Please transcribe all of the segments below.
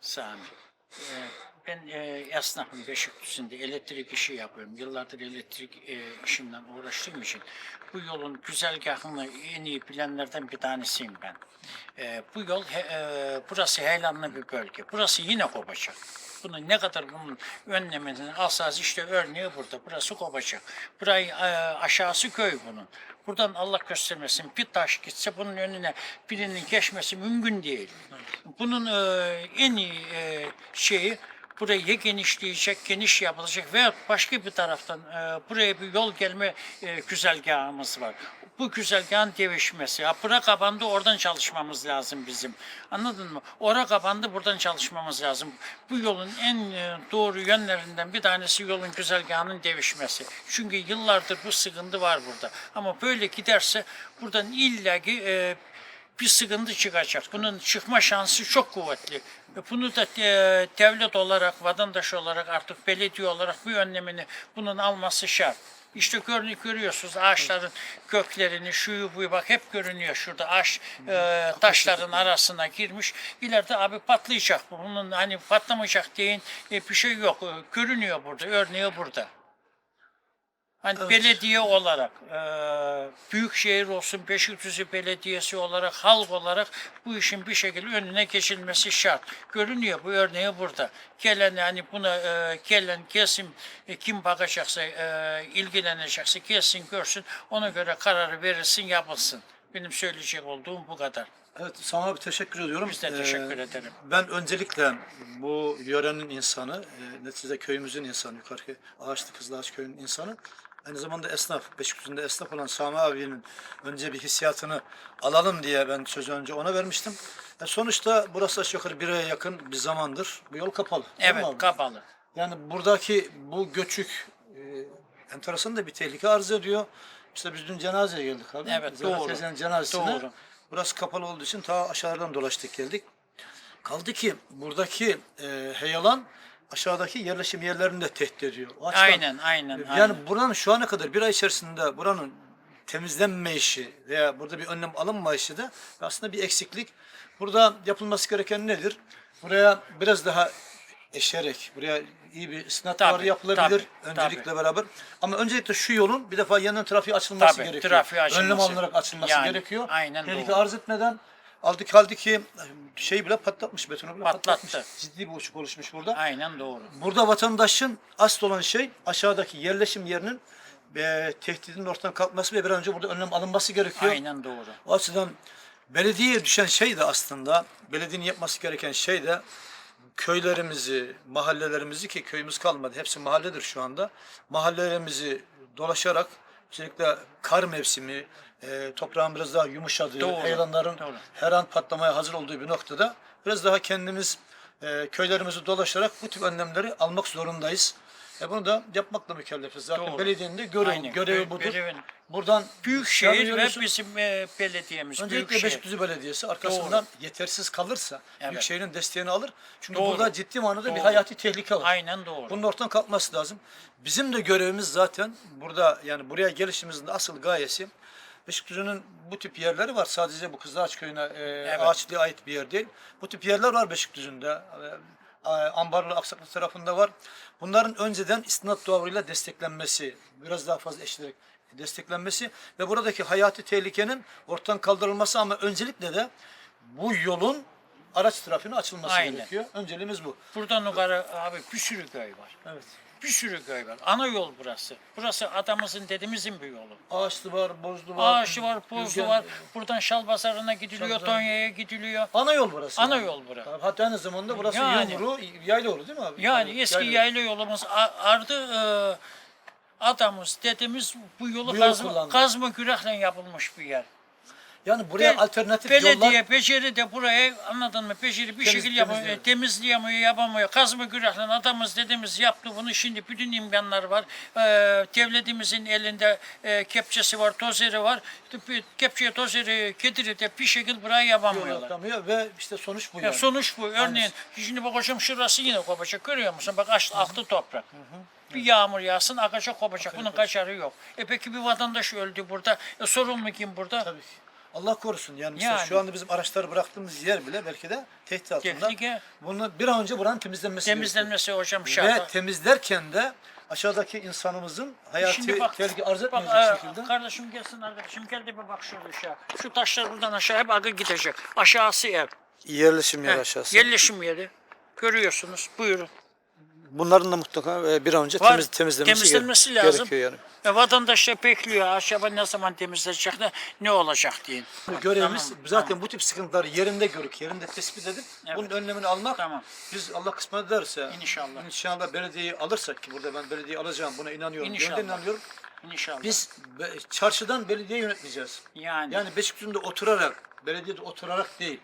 Sami. Ee, Ben e, esnafım Beşiktaş'ında elektrik işi yapıyorum. Yıllardır elektrik e, işimden uğraştığım için bu yolun güzergahını en iyi bilenlerden bir tanesiyim ben. E, bu yol, he- e, burası heyelanlı bir bölge. Burası yine kopacak. Bunu ne kadar bunun önlemini alsanız işte örneği burada. Burası kopacak. Burayı e, aşağısı köy bunun. Buradan Allah göstermesin bir taş gitse bunun önüne birinin geçmesi mümkün değil. Bunun e, en iyi e, şeyi burayı genişleyecek, geniş yapılacak veya başka bir taraftan e, buraya bir yol gelme e, güzergahımız var. Bu güzergahın değişmesi. Ya bura kapandı oradan çalışmamız lazım bizim. Anladın mı? Ora kapandı buradan çalışmamız lazım. Bu yolun en e, doğru yönlerinden bir tanesi yolun güzergahının değişmesi. Çünkü yıllardır bu sıkıntı var burada. Ama böyle giderse buradan illaki e, bir sıkıntı çıkacak. Bunun çıkma şansı çok kuvvetli. Ve Bunu da e, devlet olarak, vatandaş olarak artık belediye olarak bu önlemini bunun alması şart. İşte görünü görüyorsunuz ağaçların köklerini, şuyu buyu bak hep görünüyor şurada ağaç e, taşların arasına girmiş. İleride abi patlayacak bu. Bunun hani patlamayacak deyin e, bir şey yok. E, görünüyor burada. Örneği burada. Hani Evet. belediye olarak, e, büyükşehir olsun, Beşiktaş Belediyesi olarak, halk olarak bu işin bir şekilde önüne geçilmesi şart. Görünüyor bu örneği burada. Gelen yani buna e, gelen kesim e, kim bakacaksa, e, ilgilenecekse gelsin görsün, ona göre kararı verilsin, yapılsın. Benim söyleyecek olduğum bu kadar. Evet sana abi teşekkür ediyorum. Biz de teşekkür ederim. Ben öncelikle bu yörenin insanı, e, neticede köyümüzün insanı, yukarı Ağaçlı Kızılağaç köyünün insanı. Aynı zamanda esnaf, Beşiktaş'ında esnaf olan Sami abinin önce bir hissiyatını alalım diye ben sözü önce ona vermiştim. E sonuçta burası aşağı yukarı bir aya yakın bir zamandır bu yol kapalı. Evet, abi? kapalı. Yani buradaki bu göçük e, enteresan da bir tehlike arz ediyor. İşte biz dün cenazeye geldik abi. Evet, doğru. teyzenin cenazesine. Doğru. Burası kapalı olduğu için ta aşağıdan dolaştık geldik. Kaldı ki buradaki e, heyelan aşağıdaki yerleşim yerlerini de tehdit ediyor. O açıdan- Aynen, aynen. yani aynen. buranın şu ana kadar bir ay içerisinde buranın temizlenme işi veya burada bir önlem alınma işi de aslında bir eksiklik. Burada yapılması gereken nedir? Buraya biraz daha eşerek, buraya iyi bir Tabii, var yapılabilir tabii, öncelikle beraber. Ama öncelikle şu yolun bir defa yanından trafiğe açılması Tabii, gerekiyor. trafiğe açılması. Önlem alınarak açılması Yani, gerekiyor. aynen Tehlike arz etmeden aldık kaldı ki şey bile patlatmış, betonu bile Patlattı. patlatmış. Ciddi bir uçuk oluşmuş burada. Aynen doğru. Burada vatandaşın asıl olan şey aşağıdaki yerleşim yerinin e, tehdidin ortadan kalkması ve bir an önce burada önlem alınması gerekiyor. Aynen doğru. O açıdan belediyeye düşen şey de aslında belediyenin yapması gereken şey de köylerimizi, mahallelerimizi ki köyümüz kalmadı. Hepsi mahalledir şu anda. Mahallelerimizi dolaşarak özellikle kar mevsimi, e, toprağın biraz daha yumuşadığı, Doğru, heyelanların doğru. her an patlamaya hazır olduğu bir noktada biraz daha kendimiz e, köylerimizi dolaşarak bu tip önlemleri almak zorundayız. E bunu da yapmakla mükellefiz. Zaten Doğru. belediyenin de görev, Aynen. görevi Gö- budur. görevin. Buradan Büyükşehir ve bizim e, belediyemiz. Öncelikle Büyükşehir. Belediyesi arkasından yetersiz kalırsa Evet. Büyükşehir'in desteğini alır. Çünkü Doğru. burada ciddi manada bir Doğru. hayati tehlike var. Aynen doğru. Bunun ortadan kalkması lazım. Bizim de görevimiz zaten burada yani buraya gelişimizin asıl gayesi Beşiktaş'ın bu tip yerleri var. Sadece bu Kızılaç Köyü'ne e, Ağaçlı'ya ait bir yer değil. Bu tip yerler var Beşiktaş'ında. E, Ambarlı Aksaklı tarafında var. Bunların önceden istinat duvarıyla desteklenmesi, biraz daha fazla eşilerek desteklenmesi ve buradaki hayati tehlikenin ortadan kaldırılması ama öncelikle de bu yolun araç trafiğine açılması Aynen. gerekiyor. Önceliğimiz bu. Buradan yukarı abi bir sürü köy var. Evet. Bir sürü köy var. Ana yol burası. Burası adamızın dedemizin bir yolu. Ağaçlı var, bozlu var. Ağaçlı var, Bozlu var. Buradan Şalpazarı'na gidiliyor, Şalpazarı. Tonya'ya gidiliyor. Ana yol burası. Ana yani. yol bura. Tabii, Hatta aynı zamanda burası Yani. Yumru, yayla yolu değil mi abi? Yani eski yayla yolumuz a- ardı e, adamız, dedemiz bu yolu, Bu yolu kazma, kazma kürekle yapılmış bir yer. Yani buraya Be- alternatif Belediye yollar. beceri de buraya anladın mı? Beceri bir Temiz- şekilde yapamıyor, temizliyor. temizleyemiyor, yapamıyor. Kazma kürekle adamız dedemiz yaptı bunu. Şimdi bütün imkanlar var. Ee, devletimizin elinde e, kepçesi var, tozeri var. Kepçeye tozeri getirip de bir şekilde burayı yol yapamıyorlar. atamıyor ve işte sonuç bu Ya yani. sonuç bu. Örneğin şimdi bak hocam şurası yine kopacak. Görüyor musun? Bak aç, aktı toprak. Bir yağmur yağsın akacak kopacak. Bunun kaçarı yok. E peki bir vatandaş öldü burada. E sorumlu kim burada? Tabii ki. Allah korusun yani, mesela Yani. şu anda bizim araçları bıraktığımız yer bile belki de tehdit altında. Tehlike. Bunu bir an önce buranın temizlenmesi gerekiyor. Temizlenmesi hocam Ve şart. temizlerken de aşağıdaki insanımızın bak, tehlike arz bak etmeyecek e, şekilde. kardeşim gelsin arkadaşım gel de bir bak şöyle aşağı. Şu taşlar buradan aşağı hep akı gidecek. Aşağısı ev. Yerleşim yeri Heh, aşağısı. Yerleşim yeri. Görüyorsunuz. Buyurun. Bunların da mutlaka e, bir an önce Var. temiz, temizlenmesi, Temizlenmesi gere- lazım. gerekiyor yani. E, vatandaş da bekliyor. Acaba ne zaman temizlenecek ne, ne olacak diye. Görevimiz Tamam, zaten tamam. bu tip sıkıntıları yerinde görüp yerinde tespit edip Evet. bunun önlemini almak. Tamam. Biz Allah kısmet ederse İnşallah. inşallah belediyeyi alırsak ki burada ben belediyeyi alacağım buna inanıyorum. İnşallah. Gönülden inanıyorum. İnşallah. Biz be- çarşıdan belediye yönetmeyeceğiz. yani, Yani Beşiktaş'ta oturarak, belediyede oturarak değil.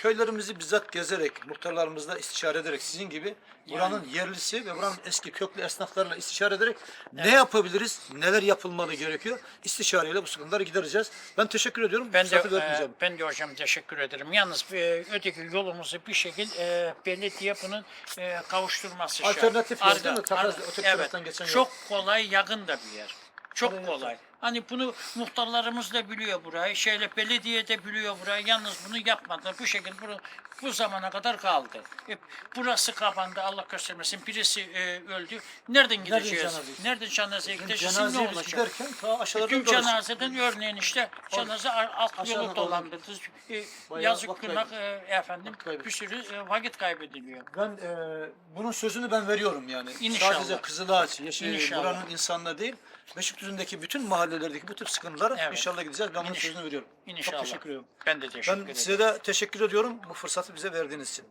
Köylerimizi bizzat gezerek, muhtarlarımızla istişare ederek sizin gibi buranın yerlisi ve buranın eski köklü esnaflarla istişare ederek ne yapabiliriz, neler yapılmalı gerekiyor istişareyle bu sıkıntıları gidereceğiz. Ben teşekkür ediyorum. ben de, Fırsatı e, vermeyeceğim. ben de hocam teşekkür ederim. Yalnız e, öteki yolumuzu bir şekilde e, belediye bunun e, kavuşturması şart. Alternatif yol değil mi? Takas- öteki evet. taraftan geçen yol. Çok kolay, yakın da bir yer. Çok kolay. Hani bunu muhtarlarımız da biliyor burayı. Şeyle belediye de biliyor burayı. Yalnız bunu yapmadılar. Bu şekilde bunu, bu zamana kadar kaldı. E, burası kapandı. Allah göstermesin. Birisi e, öldü. Nereden gideceğiz? cenazesi? Nereden cenazeye gideceğiz? Ne Cenazeye biz olacak? giderken ta aşağılarda Tüm cenazeden örneğin işte cenaze ar- alt Aşağıdan yolu dolandırdı. E, Bayağı yazık vakit günah e, efendim Vakit kaybı. bir sürü e, vakit kaybediliyor. Ben e, bunun sözünü ben veriyorum yani. İnşallah. Sadece Kızılağaç, Yeşil, İnşallah. buranın insanına değil, Beşiktaş'ındaki bütün mahallelerdeki bu tip sıkıntılara Evet. inşallah gideceğiz. Ben bunun sözünü veriyorum. İnşallah. Çok teşekkür ediyorum. Ben de teşekkür Ben ederim. size de teşekkür ediyorum bu fırsatı bize verdiğiniz için.